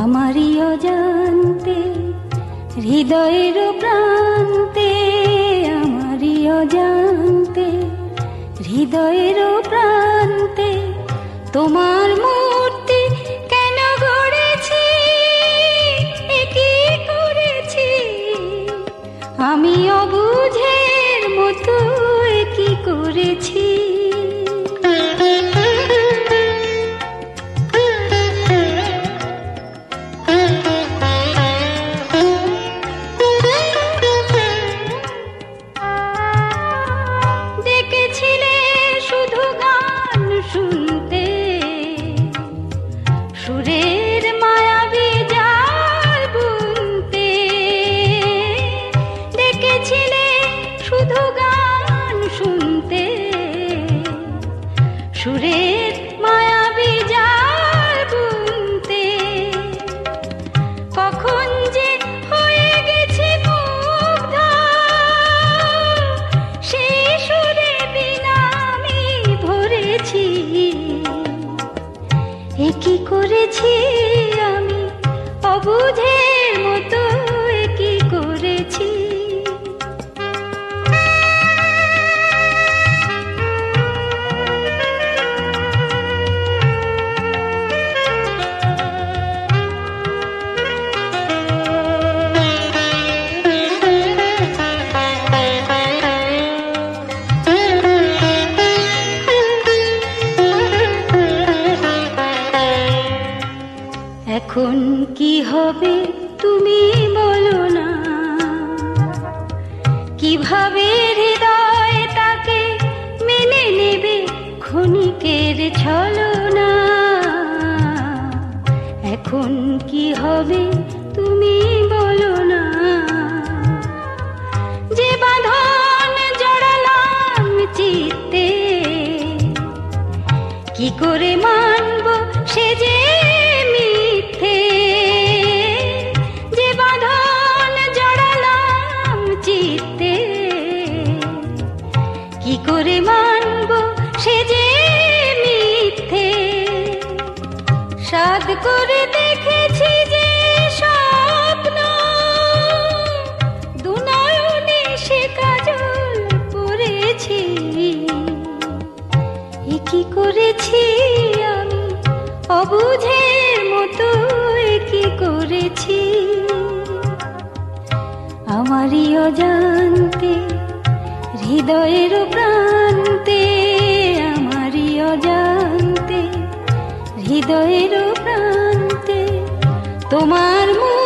আমারই অজান্তে, হৃদয়ের প্রান্তে আমারিও জানতে হৃদয়ের প্রান্তে, তোমার মূর্তি কেন গড়েছি? কি করেছি? আমি অবুঝের মতো কি করেছি? সুরের মায়াবী জাল বুনতে। কখন যে সেই সুরে ভরেছি এ কি করেছি আমি? অবুঝের এখন কি হবে তুমি বলো না। কীভাবে হৃদয় তাকে মেনে নেবে ক্ষণিকের ছলনা? এখন কি হবে তুমি বলো না। যে বাঁধন জড়ালাম চিত্তে, কি করে মানব সে যে কি করে মানব সে যে মিথ্যে? সাদ করে দেখেছি যে স্বপ্ন। সে কাজল পড়েছি। এ কি করেছি আমি? অবুঝের মতো এ কি করেছি? আমারই অজান্তে হৃদয়ের প্রান্তে আমারই অজান্তে। হৃদয়ের প্রান্তে তোমার মুখ